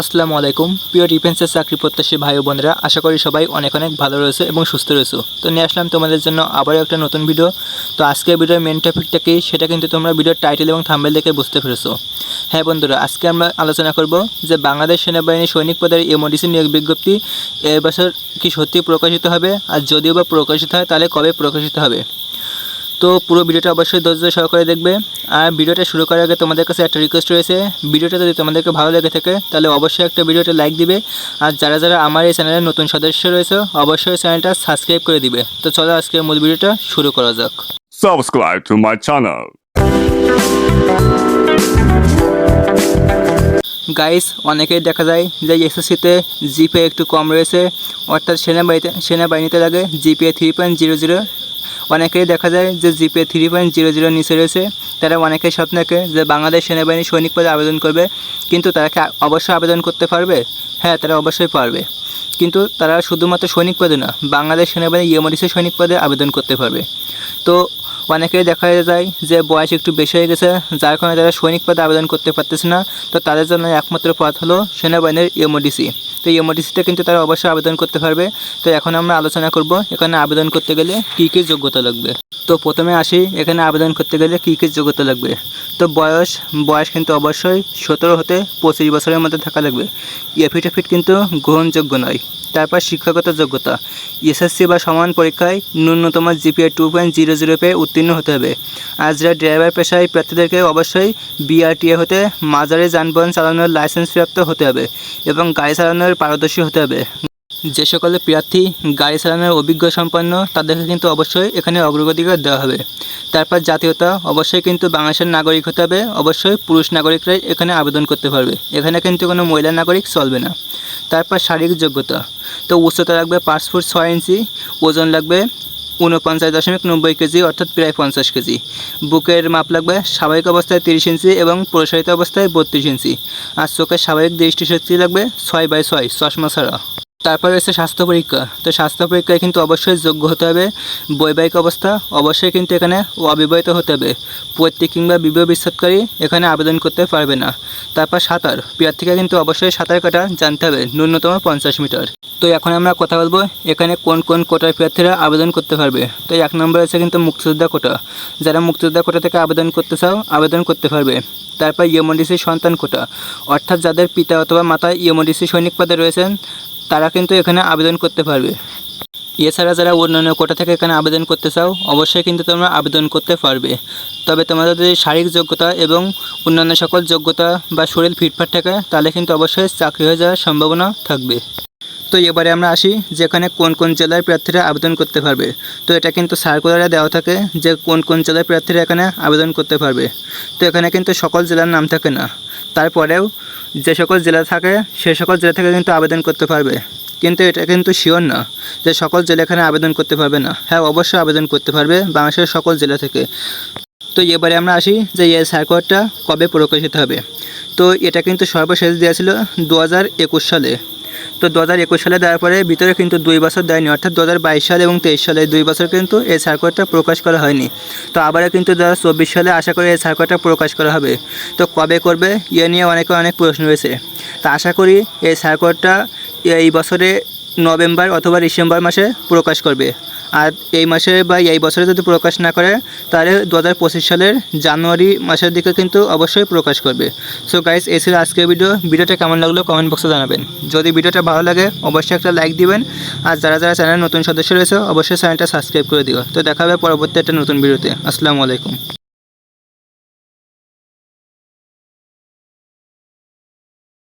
আসসালামু আলাইকুম। প্রিয় ডিফেন্সের চাকরি প্রত্যাশী ভাই বোনেরা, আশা করি সবাই অনেক অনেক ভালো রয়েছে এবং সুস্থ রয়েছে। তো নিয়ে আসলাম তোমাদের জন্য আবারও একটা নতুন ভিডিও তো আজকের ভিডিওর মেন টপিকটা কি? সেটা কিন্তু তোমরা ভিডিওর টাইটেল এবং থাম্বেল দেখে বুঝতে পেরেছ। হ্যাঁ বন্ধুরা, আজকে আমরা আলোচনা করব যে বাংলাদেশ সেনাবাহিনীর সৈনিক পদের এমওডিসি নিয়োগ বিজ্ঞপ্তি এ বছর কি সত্যি প্রকাশিত হবে? আর যদিও বা প্রকাশিত হয়, তাহলে কবে প্রকাশিত হবে? তো পুরো ভিডিওটা অবশ্যই ধৈর্য সহকারে দেখবে। আর ভিডিওটা শুরু করার আগে তোমাদের কাছে একটা রিকোয়েস্ট রয়েছে। ভিডিওটা যদি তোমাদেরকে ভালো লেগে থাকে, তাহলে অবশ্যই একটা ভিডিওটা লাইক দিবে। আর যারা যারা আমার এই চ্যানেলের নতুন সদস্য রয়েছে, অবশ্যই চ্যানেলটা সাবস্ক্রাইব করে দিবে। তো চলো আজকের মূল ভিডিওটা শুরু করা যাক। Subscribe to my channel. Guys অনেকেই দেখা যায় যে এসএসসিতে জিপে একটু কম রয়েছে, অর্থাৎ সেনাবাহিনীতে সেনাবাহিনীতে লাগে GPA three point zero zero অনেকেই দেখা যায় যে GPA three point zero zero নিচে রয়েছে। তারা অনেকেই স্বপ্ন দেখে যে বাংলাদেশ সেনাবাহিনী সৈনিক পদে আবেদন করবে, কিন্তু তারা কি অবশ্যই আবেদন করতে পারবে? হ্যাঁ তারা অবশ্যই পারবে। কিন্তু তারা শুধুমাত্র সৈনিক পদে না, বাংলাদেশ সেনাবাহিনী ইএমডিসি সৈনিক পদে আবেদন করতে পারবে। তো অনেকেই দেখা যায় যে বয়স একটু বেশি হয়ে গেছে, যার কারণে তারা সৈনিক পদে আবেদন করতে পারতেছে না। তো তাদের জন্য একমাত্র পথ হলো সেনাবাহিনীর এমওডিসি তো এমওডিসিতে কিন্তু তারা অবশ্যই আবেদন করতে পারবে। তো এখন আমরা আলোচনা করব এখানে আবেদন করতে গেলে কী কী যোগ্যতা লাগবে। তো প্রথমে আসি, এখানে আবেদন করতে গেলে কী কী যোগ্যতা লাগবে। তো বয়স বয়স কিন্তু অবশ্যই সতেরো হতে পঁচিশ বছরের মধ্যে থাকা লাগবে। এফিডেভিট কিন্তু গ্রহণযোগ্য নয়। তারপর শিক্ষাগত যোগ্যতা। এসএসসি বা সমান পরীক্ষায় ন্যূনতম GPA two point zero zero পেয়ে উত্তীর্ণ হতে হবে। আর যারা ড্রাইভার পেশায় প্রার্থীদেরকে অবশ্যই বিআরটিএ হতে, মাঝারি যানবাহন চালানোর লাইসেন্স প্রাপ্ত হতে হবে এবং গাড়ি চালানোর পারদর্শী হতে হবে। যে সকল প্রার্থী গাড়ি চালানোর অভিজ্ঞ সম্পন্ন, তাদেরকে কিন্তু অবশ্যই এখানে অগ্রগতিকার দেওয়া হবে। তারপর জাতীয়তা, অবশ্যই কিন্তু বাংলাদেশের নাগরিক হতে হবে, অবশ্যই পুরুষ নাগরিকরাই এখানে আবেদন করতে পারবে। এখানে কিন্তু কোনো মহিলা নাগরিক চলবে না। তারপর শারীরিক যোগ্যতা, তো উচ্চতা লাগবে পাঁচ ফুট ছয় ইঞ্চি, ওজন লাগবে ঊনপঞ্চাশ দশমিক নব্বই কেজি, অর্থাৎ প্রায় পঞ্চাশ কেজি। বুকের মাপ লাগবে স্বাভাবিক অবস্থায় তিরিশ ইঞ্চি এবং প্রসারিত অবস্থায় বত্রিশ ইঞ্চি। আর চোখের স্বাভাবিক দৃষ্টিশক্তি লাগবে ছয় বাই ছয়, চশমা ছাড়া তারপর রয়েছে স্বাস্থ্য পরীক্ষা। তো স্বাস্থ্য পরীক্ষায় কিন্তু অবশ্যই যোগ্য হতে হবে। বৈবাহিক অবস্থা অবশ্যই কিন্তু এখানে অবিবাহিত হতে হবে। পৈতৃক কিংবা বিবাহ বিচ্ছেদকারী এখানে আবেদন করতে পারবে না। তারপর সাঁতার। প্রার্থীকে কিন্তু অবশ্যই সাঁতার কাটা জানতে হবে। ন্যূনতম পঞ্চাশ মিটার। তো এখন আমরা কথা বলব এখানে কোন কোন কোটার প্রার্থীরা আবেদন করতে পারবে। তো এক নম্বর আছে কিন্তু মুক্তিযোদ্ধা কোটা। যারা মুক্তিযোদ্ধা কোটা থেকে আবেদন করতে চাও, আবেদন করতে পারবে। তারপর ইএমডিসি সন্তান কোটা। অর্থাৎ যাদের পিতা অথবা মাতা ইএমডিসি সৈনিক পদে রয়েছেন, তারা কিন্তু এখানে আবেদন করতে পারবে। এছাড়া যারা অন্যান্য কোটা থেকে এখানে আবেদন করতে চাও, অবশ্যই কিন্তু তোমরা আবেদন করতে পারবে। তবে তোমাদের যদি শারীরিক যোগ্যতা এবং অন্যান্য সকল যোগ্যতা বা শরীর ফিটফাট থাকে, তাহলে কিন্তু অবশ্যই চাকরি হয়ে যাওয়ার সম্ভাবনা থাকবে। তো এবারে আমরা আসি যেখানে কোন কোন জেলার প্রার্থীরা আবেদন করতে পারবে। তো এটা কিন্তু সার্কুলারে দেওয়া থাকে যে কোন কোন জেলার প্রার্থীরা এখানে আবেদন করতে পারবে। তো এখানে কিন্তু সকল জেলার নাম থাকে না। তারপরেও যে সকল জেলা থাকে, সে সকল জেলা থেকে কিন্তু আবেদন করতে পারবে। কিন্তু এটা কিন্তু শিওর না যে সকল জেলা এখানে আবেদন করতে পারবে না। হ্যাঁ অবশ্যই আবেদন করতে পারবে বাংলাদেশের সকল জেলা থেকে। তো এবারে আমরা আসি যে এই সার্কুলারটা কবে প্রকাশিত হবে। তো এটা কিন্তু সর্বশেষ দেওয়া ছিল দু সালে। তো দু হাজার একুশ সালে দেওয়ার পরে ভিতরে কিন্তু দুই বছর দেয়নি, অর্থাৎ দু হাজার বাইশ সাল এবং তেইশ সালে দুই বছর কিন্তু এই সার্কুলারটা প্রকাশ করা হয়নি। তো আবারও কিন্তু দু হাজার চব্বিশ সালে আশা করি এই সার্কুলারটা প্রকাশ করা হবে। তো কবে করবে, এ নিয়ে অনেকে অনেক প্রশ্ন রয়েছে। তো আশা করি এই সার্কুলারটা এই বছরে নভেম্বর অথবা ডিসেম্বর মাসে প্রকাশ করবে। আর এই মাসে বা এই বছরে যদি প্রকাশ না করে, তাহলে দু হাজার পঁচিশ সালের জানুয়ারি মাসের দিকে কিন্তু অবশ্যই প্রকাশ করবে। সো গাইস এই ছিল আজকের ভিডিও ভিডিওটা কেমন লাগল কমেন্ট বক্সে জানাবেন। যদি ভিডিওটা ভালো লাগে, অবশ্যই একটা লাইক দিবেন। আর যারা যারা চ্যানেলের নতুন সদস্য রয়েছে, অবশ্যই চ্যানেলটা সাবস্ক্রাইব করে দিও। তো দেখা হবে পরবর্তী একটা নতুন ভিডিওতে আসসালামু আলাইকুম।